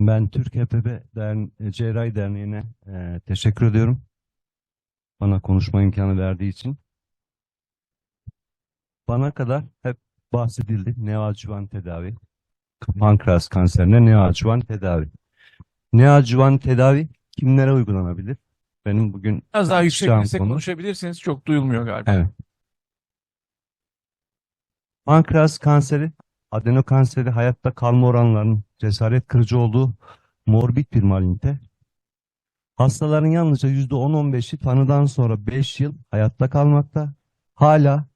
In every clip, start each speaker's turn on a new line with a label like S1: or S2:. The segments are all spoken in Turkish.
S1: Ben Türk HPB Dern e, Cerrahi Derneği'ne e, teşekkür ediyorum. Bana konuşma imkanı verdiği için. Bana kadar hep bahsedildi neoadjuvan tedavi. Pankreas kanserine neoadjuvan tedavi. Neoadjuvan tedavi kimlere uygulanabilir? Benim bugün
S2: Biraz daha yüksek sesle
S1: konu.
S2: konuşabilirsiniz. Çok duyulmuyor galiba.
S1: Evet. Pankreas kanseri, adenokanseri hayatta kalma oranlarının cesaret kırıcı olduğu morbid bir malignite. Hastaların yalnızca %10-15'i tanıdan sonra 5 yıl hayatta kalmakta. Hala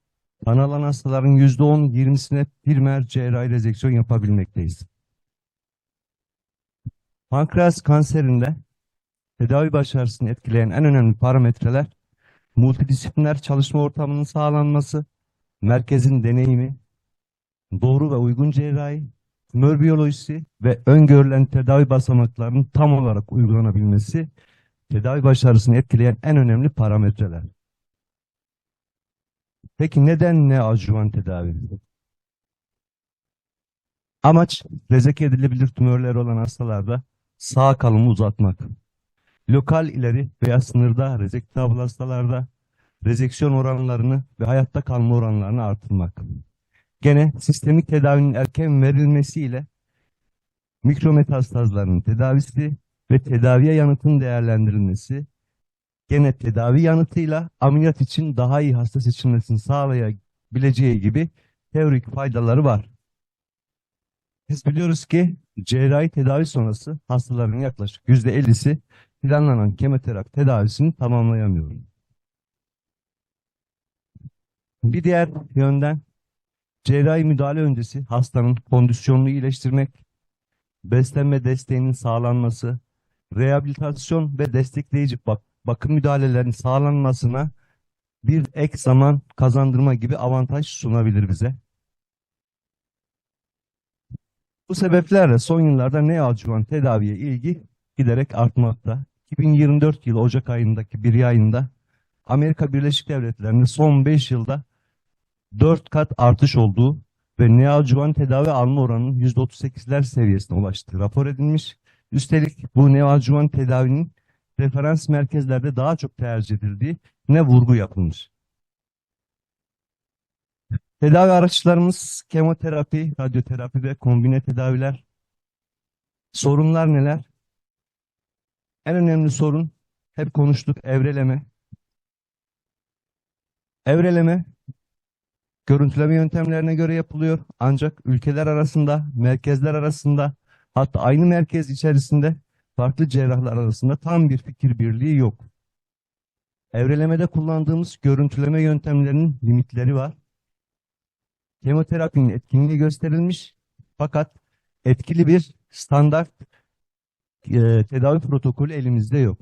S1: tanı alan hastaların %10-20'sine primer cerrahi rezeksiyon yapabilmekteyiz. Pankreas kanserinde tedavi başarısını etkileyen en önemli parametreler multidisipliner çalışma ortamının sağlanması, merkezin deneyimi, doğru ve uygun cerrahi, tümör biyolojisi ve öngörülen tedavi basamaklarının tam olarak uygulanabilmesi tedavi başarısını etkileyen en önemli parametreler. Peki neden neoadjuvan tedavi? Amaç rezeke edilebilir tümörler olan hastalarda sağ kalımı uzatmak. Lokal ileri veya sınırda rezektabl hastalarda rezeksiyon oranlarını ve hayatta kalma oranlarını artırmak. Gene sistemik tedavinin erken verilmesiyle mikrometastazların tedavisi ve tedaviye yanıtın değerlendirilmesi, gene tedavi yanıtıyla ameliyat için daha iyi hasta seçilmesini sağlayabileceği gibi teorik faydaları var. Biz biliyoruz ki cerrahi tedavi sonrası hastaların yaklaşık %50'si planlanan kemoterapi tedavisini tamamlayamıyor. Bir diğer yönden cerrahi müdahale öncesi hastanın kondisyonunu iyileştirmek, beslenme desteğinin sağlanması, rehabilitasyon ve destekleyici bak bakım müdahalelerinin sağlanmasına bir ek zaman kazandırma gibi avantaj sunabilir bize. Bu sebeplerle son yıllarda neoadjuvan tedaviye ilgi giderek artmakta. 2024 yılı Ocak ayındaki bir yayında Amerika Birleşik Devletleri'nde son 5 yılda 4 kat artış olduğu ve neoadjuvan tedavi alma oranının %38'ler seviyesine ulaştığı rapor edilmiş. Üstelik bu neoadjuvan tedavinin referans merkezlerde daha çok tercih edildiği ne vurgu yapılmış. Tedavi araçlarımız kemoterapi, radyoterapi ve kombine tedaviler. Sorunlar neler? En önemli sorun hep konuştuk evreleme. Evreleme görüntüleme yöntemlerine göre yapılıyor. Ancak ülkeler arasında, merkezler arasında, hatta aynı merkez içerisinde farklı cerrahlar arasında tam bir fikir birliği yok. Evrelemede kullandığımız görüntüleme yöntemlerinin limitleri var. Kemoterapinin etkinliği gösterilmiş fakat etkili bir standart e, tedavi protokolü elimizde yok.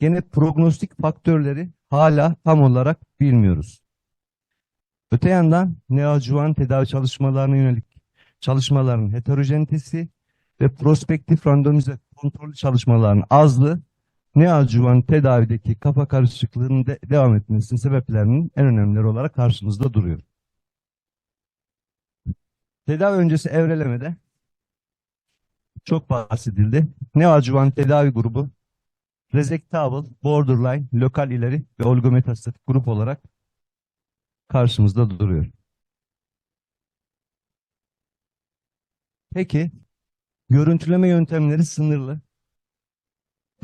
S1: Gene prognostik faktörleri hala tam olarak bilmiyoruz. Öte yandan neoadjuvan tedavi çalışmalarına yönelik çalışmaların heterojenitesi ve prospektif randomize kontrol çalışmalarının azlığı neoadjuvan tedavideki kafa karışıklığının de devam etmesinin sebeplerinin en önemlileri olarak karşımızda duruyor. Tedavi öncesi evrelemede çok bahsedildi. Neoadjuvan tedavi grubu resectable, borderline, lokal ileri ve oligometastatik grup olarak karşımızda duruyor. Peki, görüntüleme yöntemleri sınırlı.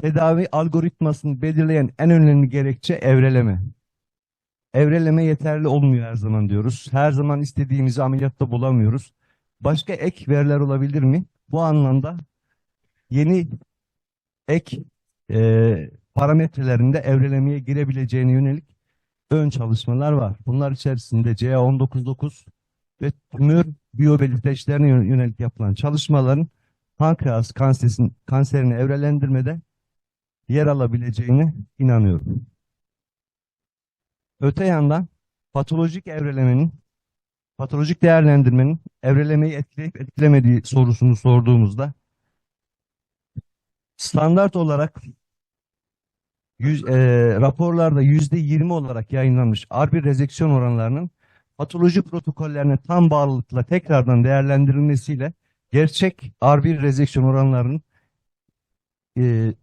S1: Tedavi algoritmasını belirleyen en önemli gerekçe evreleme. Evreleme yeterli olmuyor her zaman diyoruz. Her zaman istediğimizi ameliyatta bulamıyoruz. Başka ek veriler olabilir mi? Bu anlamda yeni ek e, parametrelerinde evrelemeye girebileceğine yönelik ön çalışmalar var. Bunlar içerisinde CA199 ve tümör biyobelirteçlerine yönelik yapılan çalışmaların pankreas kanserin, kanserini evrelendirmede yer alabileceğine inanıyorum. Öte yandan patolojik evrelemenin, patolojik değerlendirmenin evrelemeyi etkileyip etkilemediği sorusunu sorduğumuzda standart olarak yüz, e, raporlarda yüzde yirmi olarak yayınlanmış R1 rezeksiyon oranlarının patoloji protokollerine tam bağlılıkla tekrardan değerlendirilmesiyle gerçek R1 rezeksiyon oranlarının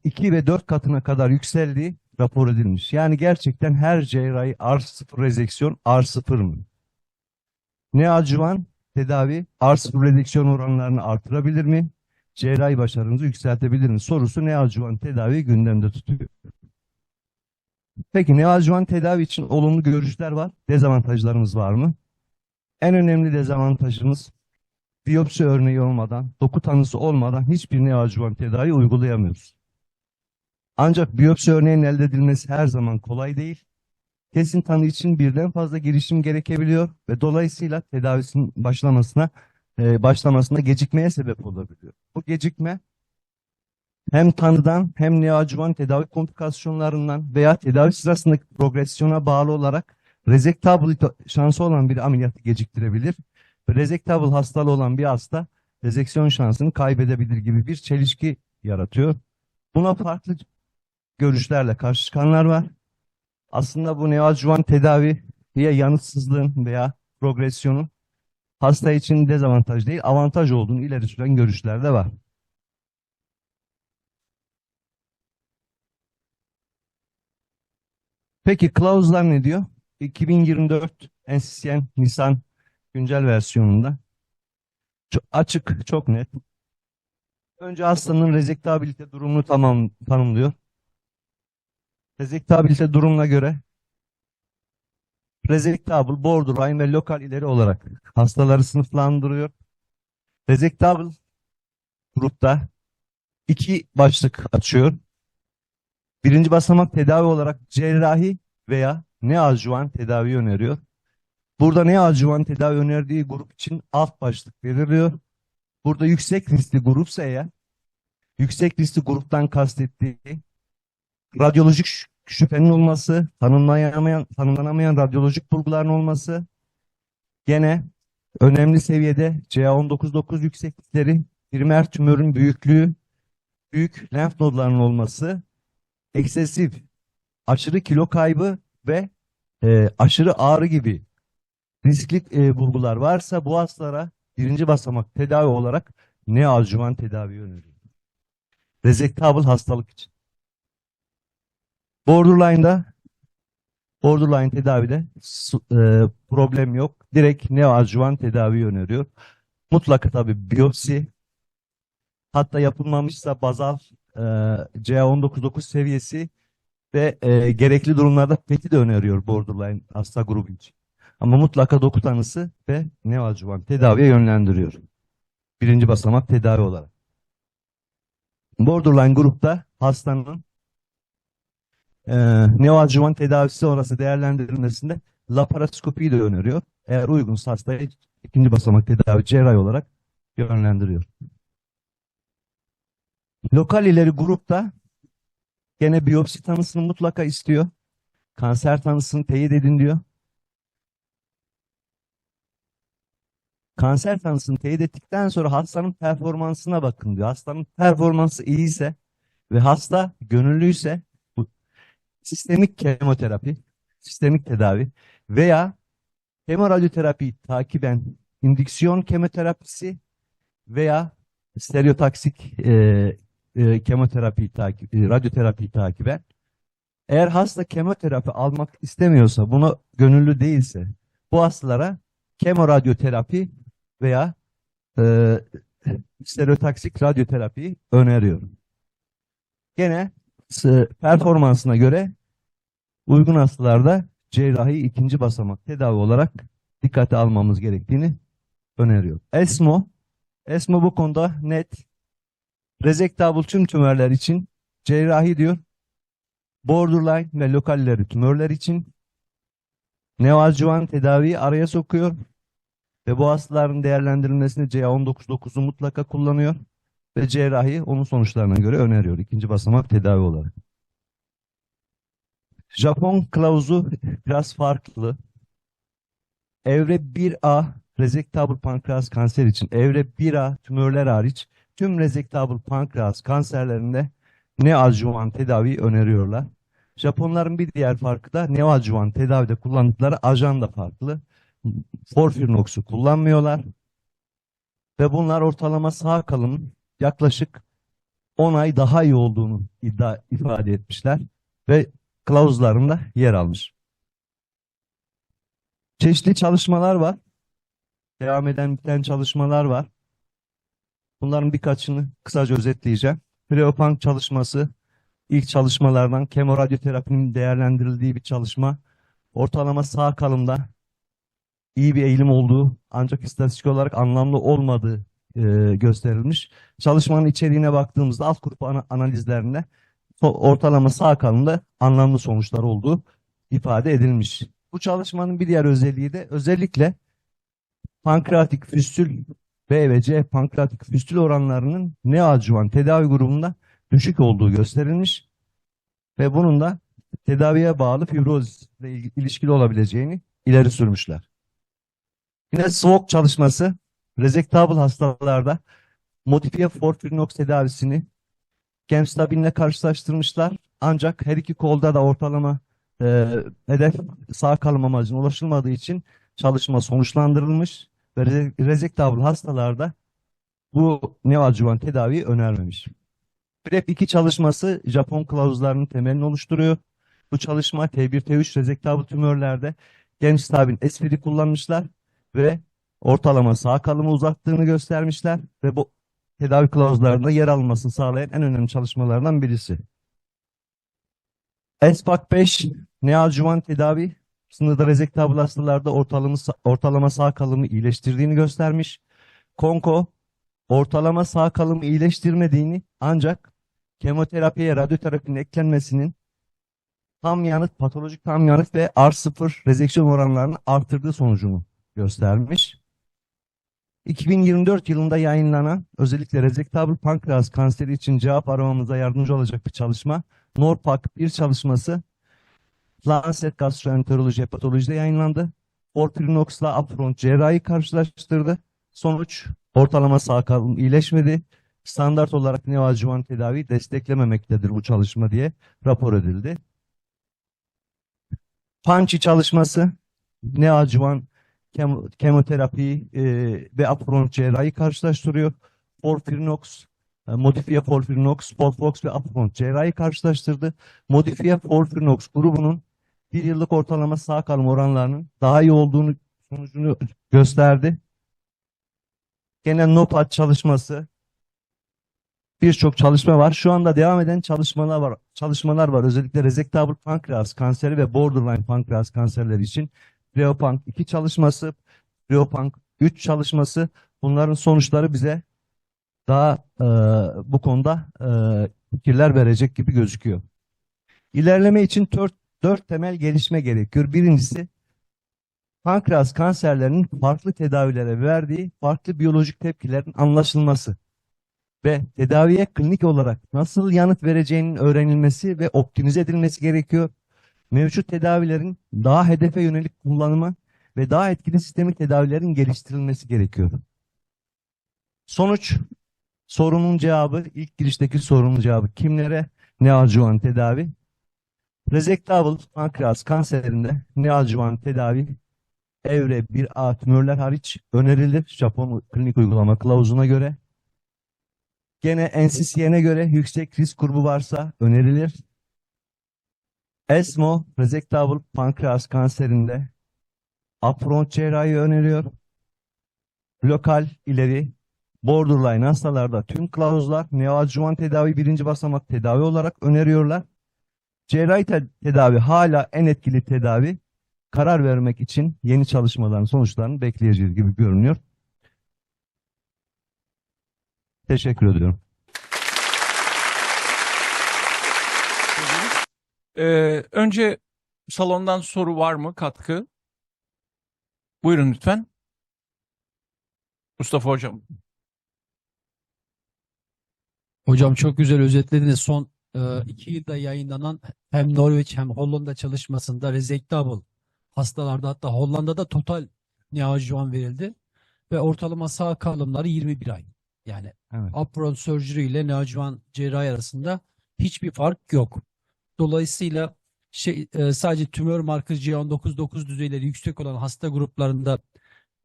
S1: 2 ve 4 katına kadar yükseldiği rapor edilmiş. Yani gerçekten her cerrahi R0 rezeksiyon R0 mı? Neoadjuvan tedavi R0 rezeksiyon oranlarını artırabilir mi? Cerrahi başarınızı yükseltebilir mi? Sorusu neoadjuvan tedavi gündemde tutuyor. Peki neoadjuvan tedavi için olumlu görüşler var. Dezavantajlarımız var mı? En önemli dezavantajımız biyopsi örneği olmadan, doku tanısı olmadan hiçbir neoadjuvan tedavi uygulayamıyoruz. Ancak biyopsi örneğinin elde edilmesi her zaman kolay değil. Kesin tanı için birden fazla girişim gerekebiliyor ve dolayısıyla tedavisinin başlamasına e, başlamasına gecikmeye sebep olabiliyor. Bu gecikme hem tanıdan hem neoadjuvan tedavi komplikasyonlarından veya tedavi sırasındaki progresyona bağlı olarak rezektabilite şansı olan bir ameliyatı geciktirebilir. Ve rezektable hastalığı olan bir hasta rezeksiyon şansını kaybedebilir gibi bir çelişki yaratıyor. Buna farklı görüşlerle karşı çıkanlar var. Aslında bu neoadjuvan tedaviye yanıtsızlığın veya progresyonun hasta için dezavantaj değil, avantaj olduğunu ileri süren görüşler de var. Peki kılavuzlar ne diyor? 2024 NCCN Nisan güncel versiyonunda çok açık, çok net. Önce hastanın rezektabilite durumunu tamam tanımlıyor. Rezektabilite durumuna göre rezektabl, borderline ve lokal ileri olarak hastaları sınıflandırıyor. Rezektabl grupta iki başlık açıyor. Birinci basamak tedavi olarak cerrahi veya neoadjuvan tedavi öneriyor. Burada neoadjuvan tedavi önerdiği grup için alt başlık veriliyor. Burada yüksek riskli grupsa eğer, yüksek riskli gruptan kastettiği radyolojik şü- şüphenin olması, tanımlanamayan, tanımlanamayan radyolojik bulguların olması, gene önemli seviyede CA199 yükseklikleri, primer tümörün büyüklüğü, büyük lenf nodlarının olması, eksesif, aşırı kilo kaybı ve e, aşırı ağrı gibi riskli e, bulgular varsa bu hastalara birinci basamak tedavi olarak neoadjuvan tedavi öneriyor. Rezektable hastalık için. Borderline'da borderline tedavide e, problem yok. Direkt neoadjuvan tedavi öneriyor. Mutlaka tabii biyopsi hatta yapılmamışsa bazal e, CA199 seviyesi ve e, gerekli durumlarda PET'i de öneriyor borderline hasta grubu için. Ama mutlaka doku tanısı ve neoadjuvan tedaviye yönlendiriyor. Birinci basamak tedavi olarak. Borderline grupta hastanın e, neoadjuvan tedavisi sonrası değerlendirilmesinde laparoskopiyi de öneriyor. Eğer uygunsa hastayı ikinci basamak tedavi cerrahi olarak yönlendiriyor. Lokal ileri grupta gene biyopsi tanısını mutlaka istiyor. Kanser tanısını teyit edin diyor. Kanser tanısını teyit ettikten sonra hastanın performansına bakın diyor. Hastanın performansı iyiyse ve hasta gönüllüyse bu sistemik kemoterapi, sistemik tedavi veya kemoradyoterapi takiben indüksiyon kemoterapisi veya stereotaksik e, e, kemoterapi takip, e, radyoterapi takiben eğer hasta kemoterapi almak istemiyorsa, buna gönüllü değilse bu hastalara kemoradyoterapi veya e, stereotaksik radyoterapi öneriyorum. Gene performansına göre uygun hastalarda cerrahi ikinci basamak tedavi olarak dikkate almamız gerektiğini öneriyor. ESMO, ESMO bu konuda net. Rezektabl tüm tümörler için cerrahi diyor. Borderline ve lokalleri tümörler için neoadjuvan tedaviyi araya sokuyor ve bu hastaların değerlendirilmesini CA199'u mutlaka kullanıyor ve cerrahi onun sonuçlarına göre öneriyor ikinci basamak tedavi olarak. Japon kılavuzu biraz farklı. Evre 1A rezektable pankreas kanser için evre 1A tümörler hariç tüm rezektable pankreas kanserlerinde neoadjuvan tedavi öneriyorlar. Japonların bir diğer farkı da neoadjuvan tedavide kullandıkları ajan da farklı. Forfirinox'u kullanmıyorlar. Ve bunlar ortalama sağ kalımın yaklaşık 10 ay daha iyi olduğunu iddia ifade etmişler ve kılavuzlarında yer almış. Çeşitli çalışmalar var. Devam eden biten çalışmalar var. Bunların birkaçını kısaca özetleyeceğim. Preopank çalışması ilk çalışmalardan kemoradyoterapinin değerlendirildiği bir çalışma. Ortalama sağ kalımda iyi bir eğilim olduğu ancak istatistik olarak anlamlı olmadığı e, gösterilmiş. Çalışmanın içeriğine baktığımızda alt grup ana- analizlerinde ortalama sağ kalımda anlamlı sonuçlar olduğu ifade edilmiş. Bu çalışmanın bir diğer özelliği de özellikle pankreatik füstül B ve C pankreatik füstül oranlarının neoadjuvan tedavi grubunda düşük olduğu gösterilmiş ve bunun da tedaviye bağlı fibrozle il- ilişkili olabileceğini ileri sürmüşler. Yine SWOG çalışması rezektable hastalarda modifiye forfirinox tedavisini gemstabine'le karşılaştırmışlar. Ancak her iki kolda da ortalama e, hedef sağ kalım amacına ulaşılmadığı için çalışma sonuçlandırılmış rezektable hastalarda bu neoadjuvan tedaviyi önermemiş. PrEP 2 çalışması Japon kılavuzlarının temelini oluşturuyor. Bu çalışma T1 T3 rezektable tümörlerde gemstabin espri kullanmışlar ve ortalama sağ kalımı uzattığını göstermişler ve bu tedavi kılavuzlarında yer almasını sağlayan en önemli çalışmalardan birisi. ESPAK 5 neoadjuvan tedavi sınırda rezektable hastalarda ortalama, ortalama sağ kalımı iyileştirdiğini göstermiş. Konko ortalama sağ kalımı iyileştirmediğini ancak kemoterapiye radyoterapinin eklenmesinin tam yanıt, patolojik tam yanıt ve R0 rezeksiyon oranlarını artırdığı sonucunu göstermiş. 2024 yılında yayınlanan özellikle rezektable pankreas kanseri için cevap aramamıza yardımcı olacak bir çalışma NORPAK 1 çalışması Lancet Gastroenteroloji Hepatoloji'de yayınlandı. Orpirinox'la upfront cerrahi karşılaştırdı. Sonuç ortalama sağ kalım iyileşmedi. Standart olarak neoadjuvan tedavi desteklememektedir bu çalışma diye rapor edildi. Pançi çalışması neoadjuvan kemo, kemoterapi e, ve upfront cerrahi karşılaştırıyor. Porfirinox, e, modifiye Porfirinox, Polfox ve upfront cerrahi karşılaştırdı. Modifiye Porfirinox grubunun bir yıllık ortalama sağ kalım oranlarının daha iyi olduğunu sonucunu gösterdi. Gene NOPAT çalışması birçok çalışma var. Şu anda devam eden çalışmalar var. Çalışmalar var. Özellikle rezektable pankreas kanseri ve borderline pankreas kanserleri için Preopank 2 çalışması, Preopank 3 çalışması bunların sonuçları bize daha e, bu konuda e, fikirler verecek gibi gözüküyor. İlerleme için dört, dört temel gelişme gerekiyor. Birincisi pankreas kanserlerinin farklı tedavilere verdiği farklı biyolojik tepkilerin anlaşılması ve tedaviye klinik olarak nasıl yanıt vereceğinin öğrenilmesi ve optimize edilmesi gerekiyor. Mevcut tedavilerin daha hedefe yönelik kullanımı ve daha etkili sistemik tedavilerin geliştirilmesi gerekiyor. Sonuç, sorunun cevabı, ilk girişteki sorunun cevabı kimlere? Neoadjuvan tedavi. Rezektable pankreas kanserinde neoadjuvan tedavi evre 1A tümörler hariç önerilir Japon klinik uygulama kılavuzuna göre. Gene NCCN'e göre yüksek risk grubu varsa önerilir. ESMO rezektable pankreas kanserinde upfront cerrahi öneriyor. Lokal ileri borderline hastalarda tüm kılavuzlar neoadjuvan tedavi birinci basamak tedavi olarak öneriyorlar. Cerrahi te- tedavi hala en etkili tedavi. Karar vermek için yeni çalışmaların sonuçlarını bekleyeceğiz gibi görünüyor. Teşekkür ediyorum.
S2: Ee, önce salondan soru var mı? Katkı? Buyurun lütfen. Mustafa Hocam.
S3: Hocam çok güzel özetlediniz. Son iki yılda yayınlanan hem Norveç hem Hollanda çalışmasında resectable hastalarda hatta Hollanda'da total neoadjuvan verildi ve ortalama sağ kalımları 21 ay. Yani
S1: Evet.
S3: upfront surgery ile neoadjuvan cerrahi arasında hiçbir fark yok. Dolayısıyla şey, e, sadece tümör markajı 19.9 düzeyleri yüksek olan hasta gruplarında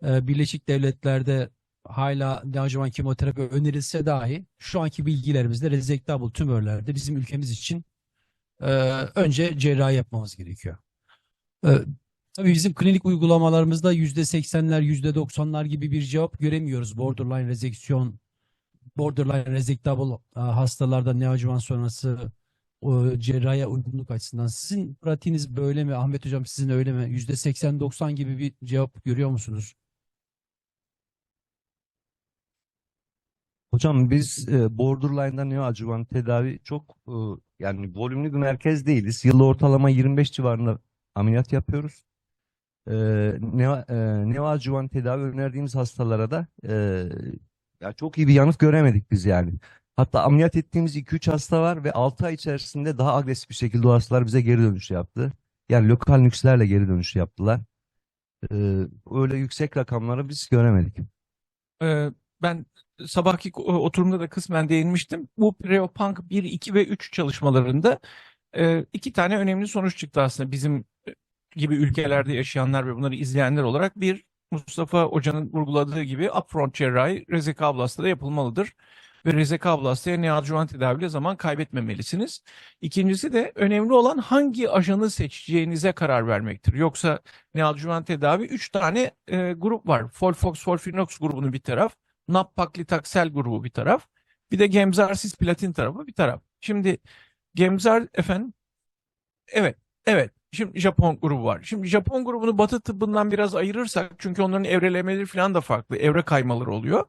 S3: e, Birleşik Devletler'de hala neoadjuvant kemoterapi önerilse dahi şu anki bilgilerimizde resectable tümörlerde bizim ülkemiz için e, önce cerrahi yapmamız gerekiyor. E, tabii bizim klinik uygulamalarımızda %80'ler, %90'lar gibi bir cevap göremiyoruz. Borderline rezeksiyon, borderline resectable e, hastalarda neoadjuvant sonrası o cerrahiye uygunluk açısından. Sizin pratiğiniz böyle mi? Ahmet Hocam sizin öyle mi? %80-90 gibi bir cevap görüyor musunuz?
S1: Hocam biz e, borderline'da neoadjuvant tedavi çok e, yani volümlü bir merkez değiliz. Yılda ortalama 25 civarında ameliyat yapıyoruz. E, neo, e, tedavi önerdiğimiz hastalara da e, ya çok iyi bir yanıt göremedik biz yani. Hatta ameliyat ettiğimiz 2-3 hasta var ve 6 ay içerisinde daha agresif bir şekilde o hastalar bize geri dönüş yaptı. Yani lokal nükslerle geri dönüş yaptılar. E, öyle yüksek rakamları biz göremedik.
S2: Ee, ben sabahki o- oturumda da kısmen değinmiştim. Bu Preopunk 1, 2 ve 3 çalışmalarında e, iki tane önemli sonuç çıktı aslında bizim e, gibi ülkelerde yaşayanlar ve bunları izleyenler olarak. Bir, Mustafa Hoca'nın vurguladığı gibi upfront cerrahi rezekablastta da yapılmalıdır. Ve rezekablastaya neoadjuvant tedaviyle zaman kaybetmemelisiniz. İkincisi de önemli olan hangi ajanı seçeceğinize karar vermektir. Yoksa neoadjuvant tedavi 3 tane e, grup var. Folfox, Folfirinox grubunu bir taraf, Nab-Paclitaxel grubu bir taraf, bir de Gemzar cisplatin tarafı bir taraf. Şimdi Gemzar efendim evet evet şimdi Japon grubu var. Şimdi Japon grubunu Batı tıbbından biraz ayırırsak çünkü onların evrelemeleri falan da farklı. Evre kaymaları oluyor.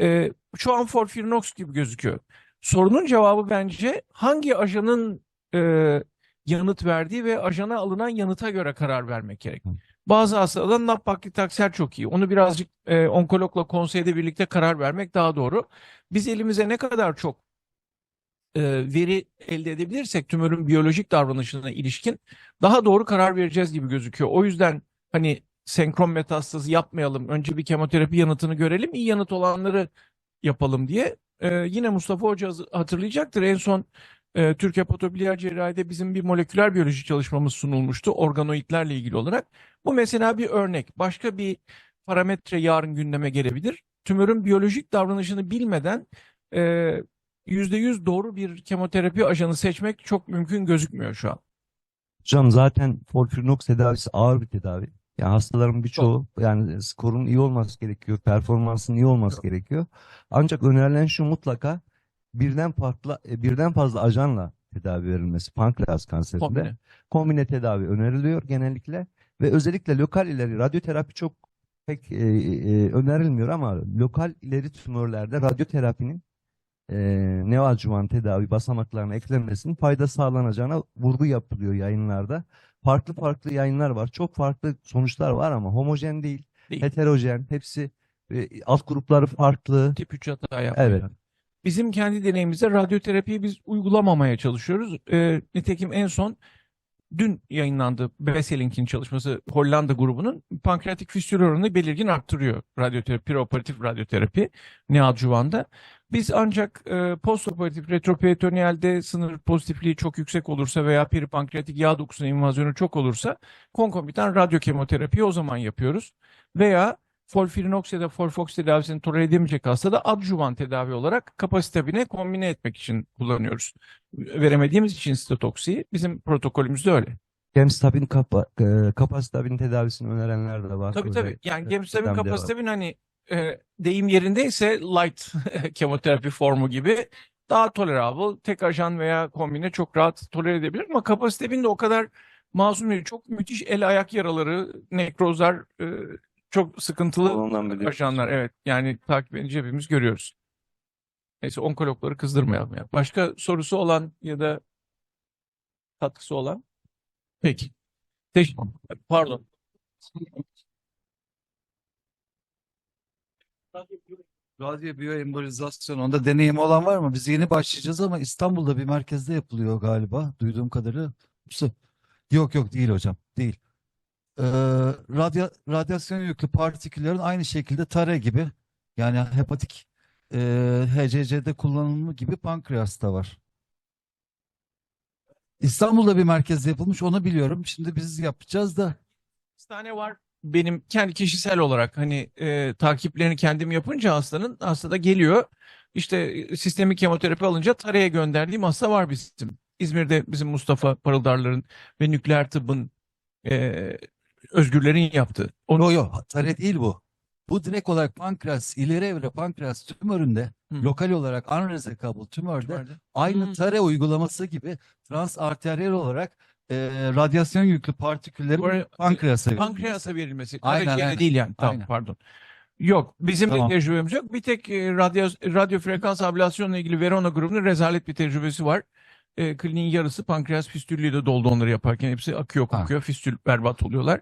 S2: Ee, şu an Folfirinox gibi gözüküyor. Sorunun cevabı bence hangi ajanın e, yanıt verdiği ve ajana alınan yanıta göre karar vermek gerek. Bazı hastalarda nab-paclitaxel çok iyi. Onu birazcık e, onkologla konseyde birlikte karar vermek daha doğru. Biz elimize ne kadar çok e, veri elde edebilirsek tümörün biyolojik davranışına ilişkin daha doğru karar vereceğiz gibi gözüküyor. O yüzden hani senkron metastazı yapmayalım. Önce bir kemoterapi yanıtını görelim. İyi yanıt olanları yapalım diye. E, yine Mustafa Hoca hatırlayacaktır. En son e, Türk Hepatobiliyer Cerrahi'de bizim bir moleküler biyoloji çalışmamız sunulmuştu. Organoidlerle ilgili olarak. Bu mesela bir örnek. Başka bir parametre yarın gündeme gelebilir. Tümörün biyolojik davranışını bilmeden e, %100 doğru bir kemoterapi ajanı seçmek çok mümkün gözükmüyor şu an.
S1: Hocam zaten Folfirinox tedavisi ağır bir tedavi. Yani hastaların birçoğu yani skorun iyi olması gerekiyor, performansın iyi olması gerekiyor. Ancak önerilen şu mutlaka birden farklı e, birden fazla ajanla tedavi verilmesi pankreas kanserinde.
S2: Kombine.
S1: Kombine tedavi öneriliyor genellikle ve özellikle lokal ileri radyoterapi çok pek e, e, önerilmiyor ama lokal ileri tümörlerde radyoterapinin e, neoadjuvant tedavi basamaklarına eklenmesinin fayda sağlanacağına vurgu yapılıyor yayınlarda. Farklı farklı yayınlar var. Çok farklı sonuçlar var ama homojen değil,
S2: Değil.
S1: heterojen. Hepsi e, alt grupları farklı.
S2: Tip 3 hata yapmıyor.
S1: Evet.
S2: Bizim kendi deneyimimizde radyoterapiyi biz uygulamamaya çalışıyoruz. Ee, nitekim en son dün yayınlandı Bessel'ink'in çalışması Hollanda grubunun pankreatik fistül oranını belirgin arttırıyor radyoterapi, preoperatif radyoterapi neoadjuvanda. Biz ancak e, postoperatif retroperitonealde sınır pozitifliği çok yüksek olursa veya peripankreatik yağ dokusunun invazyonu çok olursa konkomitan radyokemoterapiyi o zaman yapıyoruz. Veya Folfirinox ya da Folfox tedavisini tolere edemeyecek hastada adjuvan tedavi olarak kapasitabine kombine etmek için kullanıyoruz. Veremediğimiz için sitotoksiyi bizim protokolümüzde öyle.
S1: Gemstabin kapa, e, kapasitabin tedavisini önerenler de var.
S2: Tabii tabii. Yani gemstabin kapasitabin hani e, deyim yerindeyse light kemoterapi formu gibi daha tolerable. Tek ajan veya kombine çok rahat tolere edebilir ama kapasitabin de o kadar masum değil. Çok müthiş el ayak yaraları, nekrozlar e, çok sıkıntılı ajanlar. Evet yani takip edince hepimiz görüyoruz. Neyse onkologları kızdırmayalım ya. Başka sorusu olan ya da katkısı olan? Peki. Teşekkür Pardon.
S4: Radyo biyoembolizasyon onda deneyim olan var mı? Biz yeni başlayacağız ama İstanbul'da bir merkezde yapılıyor galiba duyduğum kadarıyla. Yok yok değil hocam değil. Ee, radya, radyasyon yüklü partiküllerin aynı şekilde tare gibi yani hepatik e, HCC'de kullanımı gibi pankreasta var. İstanbul'da bir merkezde yapılmış onu biliyorum. Şimdi biz yapacağız da
S2: tane var. benim kendi kişisel olarak hani e, takiplerini kendim yapınca hastanın hastada geliyor. İşte e, sistemik kemoterapi alınca Tara'ya gönderdiğim hasta var bizim. İzmir'de bizim Mustafa Parıldarların ve nükleer tıbbın e, Özgürler'in yaptığı. Onu
S4: Yo yo tare değil bu. Bu direkt olarak pankreas, ileri evre pankreas tümöründe,
S2: Hı.
S4: lokal olarak unresectable tümörde
S2: vardı.
S4: aynı tare uygulaması gibi transarteriyel olarak e, radyasyon yüklü partikülleri
S2: Bu arada-
S4: pankreasa verilmesi.
S2: Pankreasa verilmesi.
S4: Aynen, aynen.
S2: değil yani. Tamam
S4: Aynen.
S2: pardon. Yok bizim
S4: Tamam.
S2: de tecrübemiz yok. Bir tek e, radyo, radyo frekans ablasyonla ilgili Verona grubunun rezalet bir tecrübesi var. E, kliniğin yarısı pankreas fistüllüyle doldu onları yaparken. Hepsi akıyor
S4: Ha.
S2: kokuyor. Fistül berbat oluyorlar.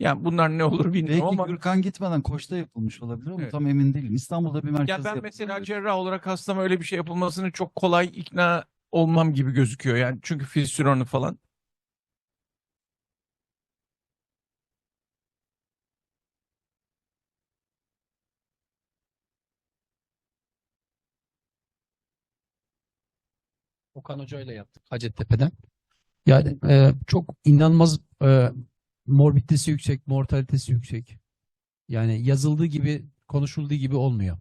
S2: Yani bunlar ne olur bilmiyorum
S4: Belki
S2: ama.
S4: Gürkan gitmeden Koç'ta yapılmış olabilir ama
S2: Evet.
S4: tam emin değilim. İstanbul'da bir merkezde
S2: Ya ben mesela cerrah olarak hastama öyle bir şey yapılmasını çok kolay ikna olmam gibi gözüküyor. Yani çünkü fistül oranı falan.
S3: Okan Hoca ile yaptık Hacettepe'den. Yani e, çok inanılmaz e, morbiditesi yüksek, mortalitesi yüksek. Yani yazıldığı gibi, konuşulduğu gibi olmuyor.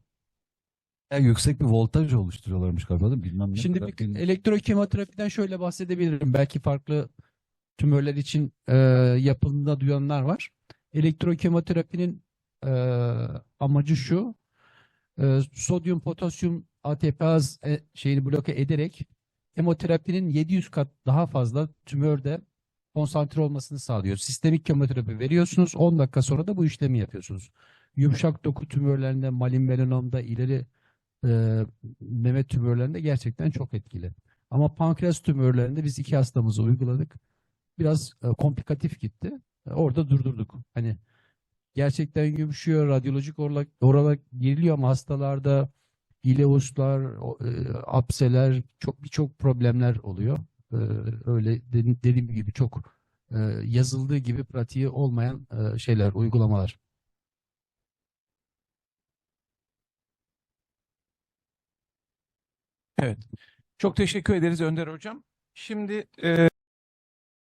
S4: Yani yüksek bir voltaj oluşturuyorlarmış galiba? Bilmem ne
S3: Şimdi
S4: kadar
S3: bir elektrokemoterapiden şöyle bahsedebilirim. Belki farklı tümörler için e, yapıldığında duyanlar var. Elektrokemoterapinin e, amacı şu. e, sodyum, potasyum, ATPaz e, şeyini bloke ederek kemoterapinin 700 kat daha fazla tümörde konsantre olmasını sağlıyor. Sistemik kemoterapi veriyorsunuz. 10 dakika sonra da bu işlemi yapıyorsunuz. Yumuşak doku tümörlerinde, malin melanomda, ileri e, meme tümörlerinde gerçekten çok etkili. Ama pankreas tümörlerinde biz iki hastamızı uyguladık. Biraz e, komplikatif gitti. E, orada durdurduk. Hani gerçekten yumuşuyor, radyolojik olarak, oralar giriliyor ama hastalarda ileuslar, e, apseler, çok birçok problemler oluyor. E, öyle dediğim gibi çok e, yazıldığı gibi pratiği olmayan e, şeyler, uygulamalar.
S2: Evet. Çok teşekkür ederiz Önder Hocam. Şimdi e,